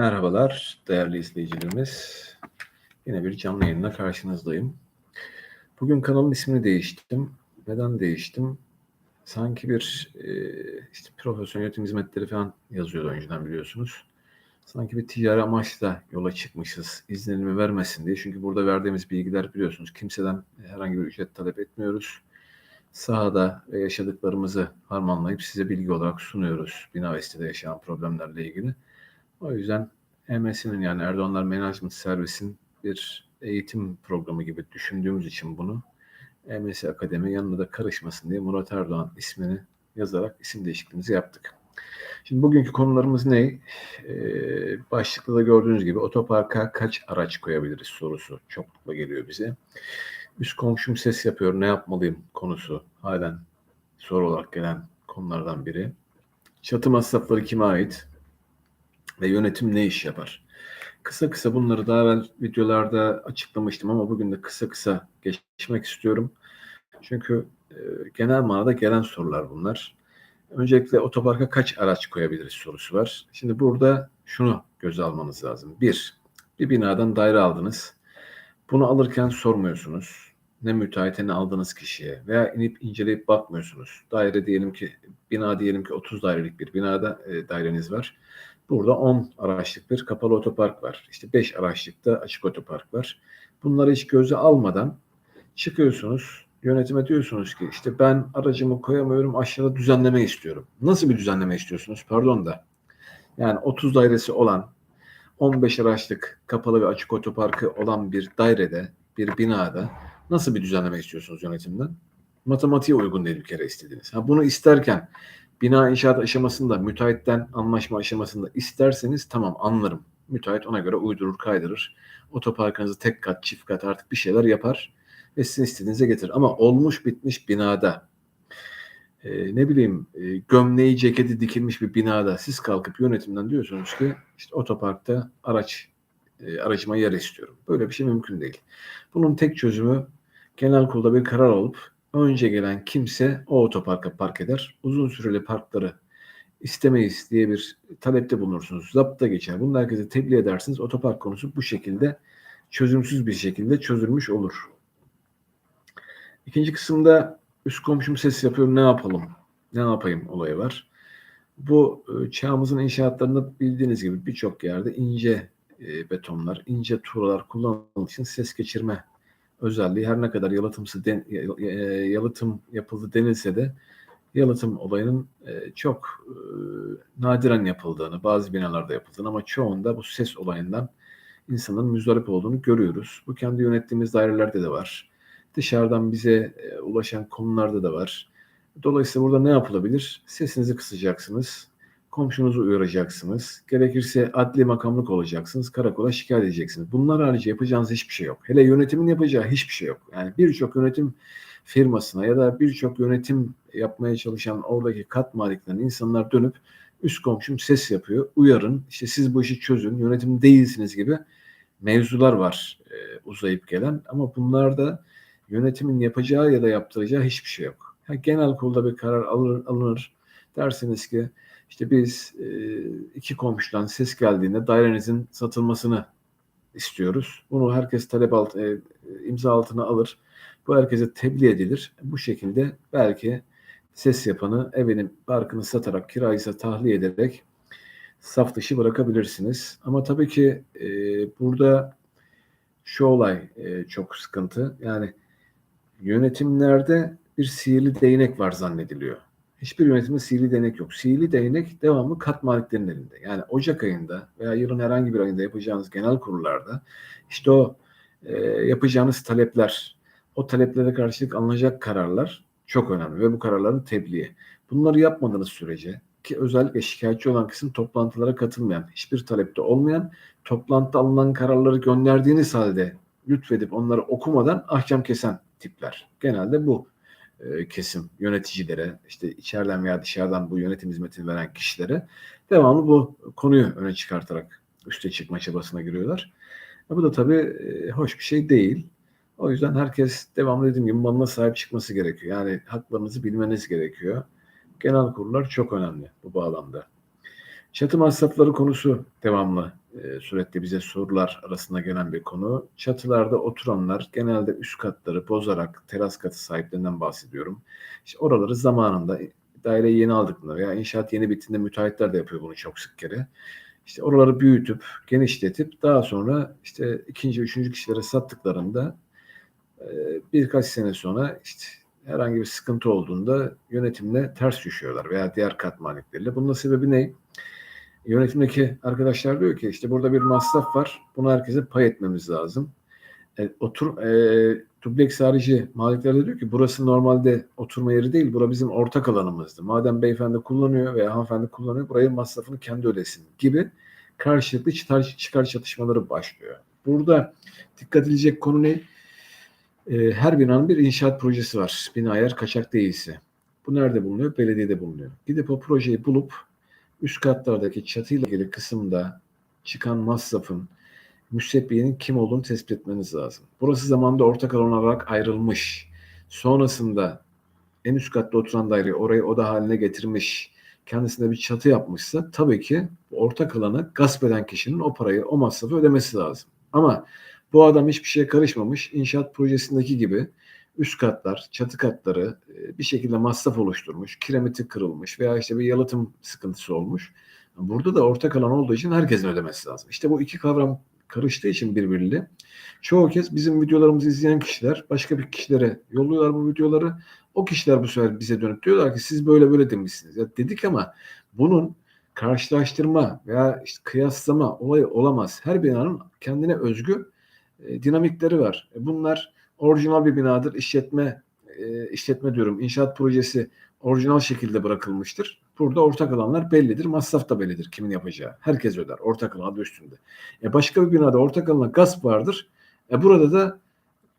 Merhabalar değerli izleyicilerimiz. Yine bir canlı yayınla karşınızdayım. Bugün kanalın ismini değiştirdim. Neden değiştim? Sanki bir e, işte profesyonel yönetim hizmetleri falan yazıyordu önceden biliyorsunuz. Sanki bir ticari amaçla yola çıkmışız. İzlenimi vermesin diye. Çünkü burada verdiğimiz bilgiler biliyorsunuz. Kimseden herhangi bir ücret talep etmiyoruz. Sahada ve yaşadıklarımızı harmanlayıp size bilgi olarak sunuyoruz. Bina ve yaşanan problemlerle ilgili. O yüzden MS'nin yani Erdoğanlar Management Servis'in bir eğitim programı gibi düşündüğümüz için bunu MS Akademi yanına da karışmasın diye Murat Erdoğan ismini yazarak isim değişikliğimizi yaptık. Şimdi bugünkü konularımız ne? Ee, başlıkta da gördüğünüz gibi otoparka kaç araç koyabiliriz sorusu çoklukla geliyor bize. Üst komşum ses yapıyor ne yapmalıyım konusu halen soru olarak gelen konulardan biri. Çatı masrafları kime ait? Ve yönetim ne iş yapar? Kısa kısa bunları daha evvel videolarda açıklamıştım ama bugün de kısa kısa geçmek istiyorum. Çünkü e, genel manada gelen sorular bunlar. Öncelikle otoparka kaç araç koyabiliriz sorusu var. Şimdi burada şunu göze almanız lazım. Bir, bir binadan daire aldınız. Bunu alırken sormuyorsunuz. Ne müteahhite ne aldığınız kişiye veya inip inceleyip bakmıyorsunuz. Daire diyelim ki bina diyelim ki 30 dairelik bir binada e, daireniz var. Burada 10 araçlık bir kapalı otopark var. İşte 5 araçlıkta açık otopark var. Bunları hiç göze almadan çıkıyorsunuz. Yönetime diyorsunuz ki işte ben aracımı koyamıyorum aşağıda düzenleme istiyorum. Nasıl bir düzenleme istiyorsunuz? Pardon da. Yani 30 dairesi olan 15 araçlık kapalı ve açık otoparkı olan bir dairede, bir binada nasıl bir düzenleme istiyorsunuz yönetimden? Matematiğe uygun değil bir kere istediğiniz. Ha, bunu isterken bina inşaat aşamasında müteahhitten anlaşma aşamasında isterseniz tamam anlarım. Müteahhit ona göre uydurur kaydırır. Otoparkınızı tek kat çift kat artık bir şeyler yapar ve sizin istediğinize getirir. Ama olmuş bitmiş binada e, ne bileyim e, gömleği ceketi dikilmiş bir binada siz kalkıp yönetimden diyorsunuz ki işte otoparkta araç e, aracıma yer istiyorum. Böyle bir şey mümkün değil. Bunun tek çözümü genel kurulda bir karar alıp önce gelen kimse o otoparka park eder. Uzun süreli parkları istemeyiz diye bir talepte bulunursunuz. Zapta geçer. Bunu herkese tebliğ edersiniz. Otopark konusu bu şekilde çözümsüz bir şekilde çözülmüş olur. İkinci kısımda üst komşum ses yapıyor ne yapalım? Ne yapayım olayı var. Bu e, çağımızın inşaatlarında bildiğiniz gibi birçok yerde ince e, betonlar, ince tuğlalar kullanıldığı için ses geçirme özelliği her ne kadar yalıtımsı den, e, yalıtım yapıldı denilse de yalıtım olayının e, çok e, nadiren yapıldığını, bazı binalarda yapıldığını ama çoğunda bu ses olayından insanın müzdarip olduğunu görüyoruz. Bu kendi yönettiğimiz dairelerde de var. Dışarıdan bize ulaşan konularda da var. Dolayısıyla burada ne yapılabilir? Sesinizi kısacaksınız komşunuzu uyaracaksınız. Gerekirse adli makamlık olacaksınız. Karakola şikayet edeceksiniz. Bunlar harici yapacağınız hiçbir şey yok. Hele yönetimin yapacağı hiçbir şey yok. Yani birçok yönetim firmasına ya da birçok yönetim yapmaya çalışan oradaki kat maliklerine insanlar dönüp üst komşum ses yapıyor. Uyarın. İşte siz bu işi çözün. Yönetim değilsiniz gibi mevzular var e, uzayıp gelen. Ama bunlarda yönetimin yapacağı ya da yaptıracağı hiçbir şey yok. Yani genel kurulda bir karar alır, alınır. Dersiniz ki işte biz e, iki komşudan ses geldiğinde dairenizin satılmasını istiyoruz. Bunu herkes talep alt, e, imza altına alır. Bu herkese tebliğ edilir. Bu şekilde belki ses yapanı evinin parkını satarak kiraysa tahliye ederek saf dışı bırakabilirsiniz. Ama tabii ki e, burada şu olay e, çok sıkıntı. Yani yönetimlerde bir sihirli değnek var zannediliyor. Hiçbir yönetimde sihirli değnek yok. Sihirli değnek devamlı kat maliklerin elinde. Yani Ocak ayında veya yılın herhangi bir ayında yapacağınız genel kurullarda işte o e, yapacağınız talepler, o taleplere karşılık alınacak kararlar çok önemli ve bu kararların tebliği. Bunları yapmadığınız sürece ki özellikle şikayetçi olan kısım toplantılara katılmayan, hiçbir talepte olmayan, toplantıda alınan kararları gönderdiğiniz halde lütfedip onları okumadan ahkam kesen tipler. Genelde bu e, kesim yöneticilere, işte içeriden veya dışarıdan bu yönetim hizmetini veren kişilere devamlı bu konuyu öne çıkartarak üste çıkma çabasına giriyorlar. E, bu da tabii e, hoş bir şey değil. O yüzden herkes devamlı dediğim gibi malına sahip çıkması gerekiyor. Yani haklarınızı bilmeniz gerekiyor. Genel kurullar çok önemli bu bağlamda. Çatı masrafları konusu devamlı e, sürekli bize sorular arasında gelen bir konu. Çatılarda oturanlar genelde üst katları bozarak teras katı sahiplerinden bahsediyorum. İşte oraları zamanında daireyi yeni aldıklarında veya inşaat yeni bittiğinde müteahhitler de yapıyor bunu çok sık kere. İşte oraları büyütüp, genişletip daha sonra işte ikinci, üçüncü kişilere sattıklarında e, birkaç sene sonra işte herhangi bir sıkıntı olduğunda yönetimle ters düşüyorlar veya diğer kat malikleriyle. Bunun sebebi ne? Yönetimdeki arkadaşlar diyor ki işte burada bir masraf var. Bunu herkese pay etmemiz lazım. E, otur e, dubleks harici malikler de diyor ki burası normalde oturma yeri değil. Bura bizim ortak alanımızdı. Madem beyefendi kullanıyor veya hanımefendi kullanıyor burayı masrafını kendi ödesin gibi karşılıklı çıkar, çıkar çatışmaları başlıyor. Burada dikkat edilecek konu ne? E, her binanın bir inşaat projesi var. Bina eğer kaçak değilse. Bu nerede bulunuyor? Belediyede bulunuyor. Gidip o projeyi bulup üst katlardaki çatıyla ilgili kısımda çıkan masrafın müsebbiyenin kim olduğunu tespit etmeniz lazım. Burası zamanda ortak alan olarak ayrılmış. Sonrasında en üst katta oturan daire orayı oda haline getirmiş. Kendisine bir çatı yapmışsa tabii ki ortak alanı gasp eden kişinin o parayı, o masrafı ödemesi lazım. Ama bu adam hiçbir şeye karışmamış. İnşaat projesindeki gibi üst katlar, çatı katları e, bir şekilde masraf oluşturmuş, kiremiti kırılmış veya işte bir yalıtım sıkıntısı olmuş. Burada da ortak alan olduğu için herkesin ödemesi lazım. İşte bu iki kavram karıştığı için birbiriyle çoğu kez bizim videolarımızı izleyen kişiler başka bir kişilere yolluyorlar bu videoları. O kişiler bu sefer bize dönüp diyorlar ki siz böyle böyle demişsiniz. Ya dedik ama bunun karşılaştırma veya işte kıyaslama olayı olamaz. Her binanın kendine özgü e, dinamikleri var. E, bunlar orijinal bir binadır. İşletme e, işletme diyorum inşaat projesi orijinal şekilde bırakılmıştır. Burada ortak alanlar bellidir. Masraf da bellidir kimin yapacağı. Herkes öder. Ortak alan adı üstünde. E başka bir binada ortak alana gasp vardır. E burada da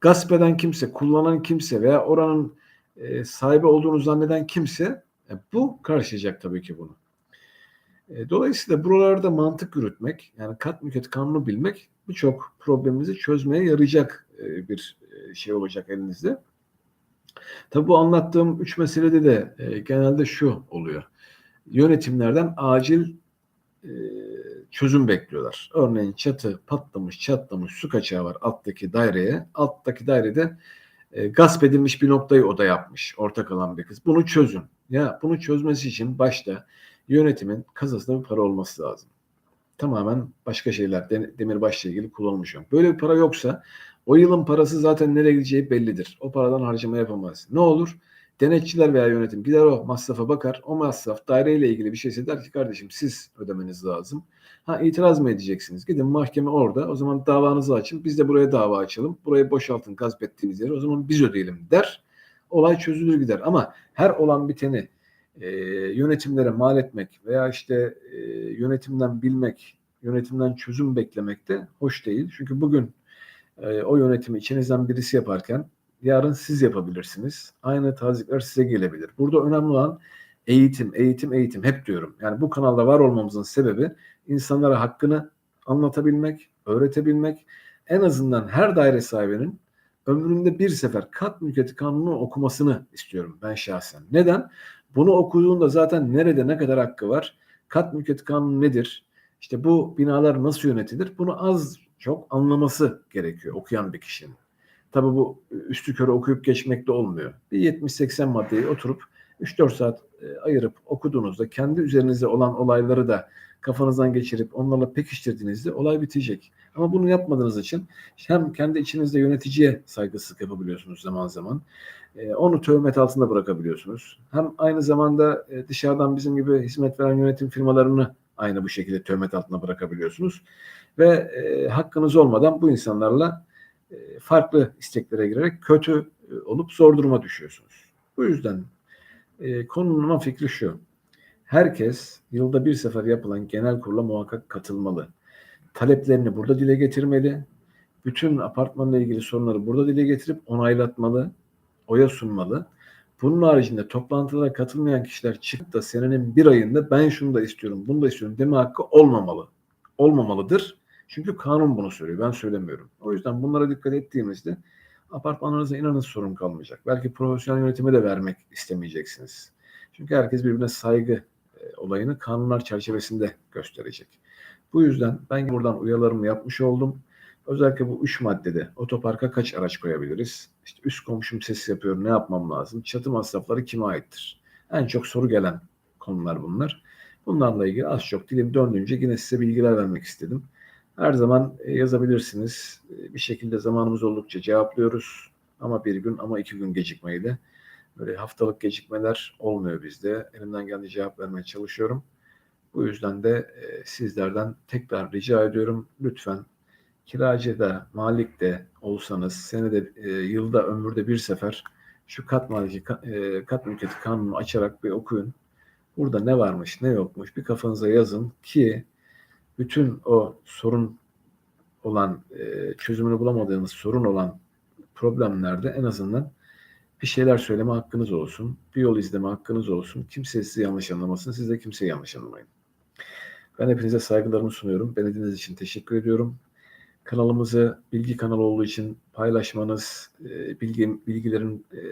gasp eden kimse, kullanan kimse veya oranın e, sahibi olduğunu zanneden kimse e, bu karşılayacak tabii ki bunu. E, dolayısıyla buralarda mantık yürütmek, yani kat mülkiyet kanunu bilmek birçok problemimizi çözmeye yarayacak e, bir şey olacak elinizde. Tabi bu anlattığım üç meselede de e, genelde şu oluyor. Yönetimlerden acil e, çözüm bekliyorlar. Örneğin çatı patlamış, çatlamış, su kaçağı var alttaki daireye. Alttaki dairede e, gasp edilmiş bir noktayı oda yapmış. Ortak alan bir kız. Bunu çözün. Ya bunu çözmesi için başta yönetimin kasasında bir para olması lazım. Tamamen başka şeyler demirbaşla ilgili kullanılmış. Böyle bir para yoksa o yılın parası zaten nereye gideceği bellidir. O paradan harcama yapamaz. Ne olur? Denetçiler veya yönetim gider o masrafa bakar. O masraf daireyle ilgili bir şeyse der ki kardeşim siz ödemeniz lazım. Ha itiraz mı edeceksiniz? Gidin mahkeme orada. O zaman davanızı açın. Biz de buraya dava açalım. Burayı boşaltın gasp ettiğiniz yeri. O zaman biz ödeyelim der. Olay çözülür gider. Ama her olan biteni e, yönetimlere mal etmek veya işte e, yönetimden bilmek, yönetimden çözüm beklemek de hoş değil. Çünkü bugün e, o yönetimi içinizden birisi yaparken yarın siz yapabilirsiniz. Aynı tazikler size gelebilir. Burada önemli olan eğitim, eğitim, eğitim. Hep diyorum. Yani bu kanalda var olmamızın sebebi insanlara hakkını anlatabilmek, öğretebilmek. En azından her daire sahibinin ömründe bir sefer kat mülkiyeti kanunu okumasını istiyorum ben şahsen. Neden? Bunu okuduğunda zaten nerede ne kadar hakkı var? Kat mülkiyeti kanunu nedir? İşte bu binalar nasıl yönetilir? Bunu az çok anlaması gerekiyor okuyan bir kişinin. Tabii bu üstü körü okuyup geçmek de olmuyor. Bir 70-80 maddeyi oturup 3-4 saat e, ayırıp okuduğunuzda kendi üzerinizde olan olayları da kafanızdan geçirip onlarla pekiştirdiğinizde olay bitecek. Ama bunu yapmadığınız için hem kendi içinizde yöneticiye saygısızlık yapabiliyorsunuz zaman zaman. E, onu tövmet altında bırakabiliyorsunuz. Hem aynı zamanda e, dışarıdan bizim gibi hizmet veren yönetim firmalarını aynı bu şekilde töhmet altına bırakabiliyorsunuz. Ve e, hakkınız olmadan bu insanlarla e, farklı isteklere girerek kötü e, olup zor duruma düşüyorsunuz. Bu yüzden e, konunun fikri şu. Herkes yılda bir sefer yapılan genel kurula muhakkak katılmalı. Taleplerini burada dile getirmeli. Bütün apartmanla ilgili sorunları burada dile getirip onaylatmalı, oya sunmalı. Bunun haricinde toplantılara katılmayan kişiler çıkıp da senenin bir ayında ben şunu da istiyorum, bunu da istiyorum deme hakkı olmamalı. Olmamalıdır. Çünkü kanun bunu söylüyor. Ben söylemiyorum. O yüzden bunlara dikkat ettiğimizde apartmanlarınıza inanın sorun kalmayacak. Belki profesyonel yönetime de vermek istemeyeceksiniz. Çünkü herkes birbirine saygı e, olayını kanunlar çerçevesinde gösterecek. Bu yüzden ben buradan uyarılarımı yapmış oldum. Özellikle bu üç maddede otoparka kaç araç koyabiliriz? İşte üst komşum ses yapıyor ne yapmam lazım? Çatı masrafları kime aittir? En çok soru gelen konular bunlar. Bunlarla ilgili az çok dilim döndüğünce yine size bilgiler vermek istedim. Her zaman e, yazabilirsiniz. E, Bir şekilde zamanımız oldukça cevaplıyoruz. Ama bir gün ama iki gün gecikmeyle. Böyle haftalık gecikmeler olmuyor bizde. Elimden geldiği cevap vermeye çalışıyorum. Bu yüzden de e, sizlerden tekrar rica ediyorum. Lütfen kiracı da, malik de olsanız senede, yılda, ömürde bir sefer şu kat maliki, ka- kat mülkiyeti kanunu açarak bir okuyun. Burada ne varmış, ne yokmuş bir kafanıza yazın ki bütün o sorun olan, e, çözümünü bulamadığınız sorun olan problemlerde en azından bir şeyler söyleme hakkınız olsun. Bir yol izleme hakkınız olsun. Kimse sizi yanlış anlamasın. Siz de kimseyi yanlış anlamayın. Ben hepinize saygılarımı sunuyorum. Beni için teşekkür ediyorum. Kanalımızı bilgi kanalı olduğu için paylaşmanız, e, bilgi, bilgilerin e,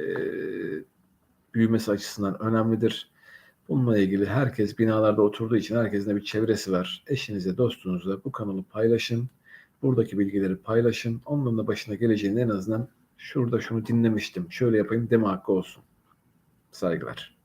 büyümesi açısından önemlidir. Bununla ilgili herkes binalarda oturduğu için herkesin de bir çevresi var. Eşinize, dostunuzla bu kanalı paylaşın. Buradaki bilgileri paylaşın. Onların da başına geleceğinde en azından şurada şunu dinlemiştim, şöyle yapayım deme hakkı olsun. Saygılar.